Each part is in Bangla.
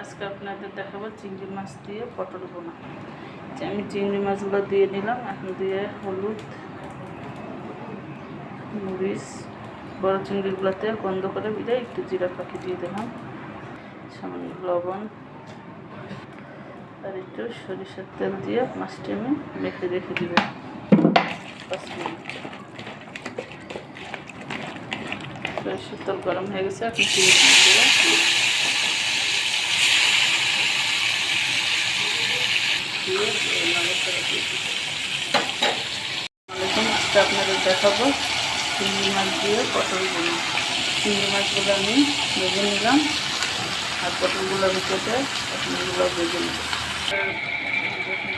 আজকে আপনাদের দেখাবো চিংড়ি মাছ দিয়ে পটল বোনা। আমি চিংড়ি মাছগুলো দিয়ে নিলাম, এখন দিয়ে হলুদ, মরিচ, বড় চিংড়িগুলোতে গন্ধ করে দিলে একটু জিরা পাখি দিয়ে দিলাম, সামান্য লবণ, আর একটু সরিষার তেল দিয়ে মাছটি আমি মেখে রেখে দিব। সরিষার তেল গরম হয়ে গেছে, এখন চিংড়ি দিয়ে আজকে আপনাদের দেখাবো চিংড়ি মাছ দিয়ে পটল বোনা চিংড়ি মাছগুলো আমি ভেজে নিলাম আর পটলগুলো কেটে পটলগুলো ভেজে নেব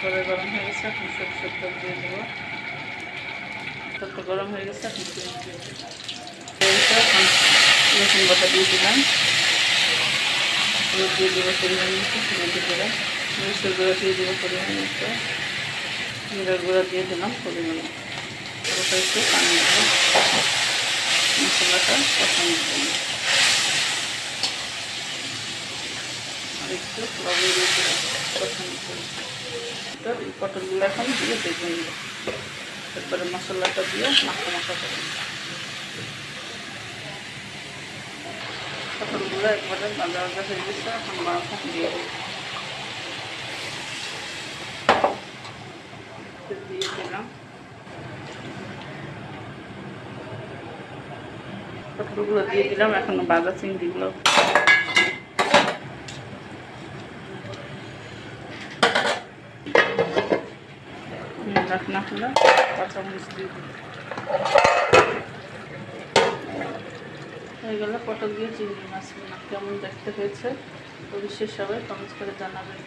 করে গরম হয়ে গেছে এখন তেল দিয়ে দেবো তেলটা গরম হয়ে গেছে এখন রসুন বাটা দিয়ে দিলাম হলুদ দিয়ে দেবো। পরিমাণ মতো হলুদ দিয়ে মরিচের গুঁড়া দিয়ে দেবো পরিমাণ মতো জিরার গুঁড়া দিয়ে দিলাম পরিমাণ ওটা একটু পানি দেবো মশলাটা কষানোর জন্য আর একটু লবণ দিয়ে দিলাম পটলগুলো এখন দিয়ে দেখে নিব। তারপরে মশলাটা দিয়ে মাখা মাখা করে নেব। একবারে ভাজা ভাজা হয়ে গেছে, এখন মাখা দিয়ে দিয়ে দিলাম দিয়ে দিলাম, এখন বাগা চিংড়িগুলো রাখনা হলো কাঁচামরিচ দিয়ে দিলাম হয়ে গেল দিয়ে চিংড়ি মাছ কেমন দেখতে হয়েছে? অবশ্যই সবাই কমেন্ট করে জানাবেন।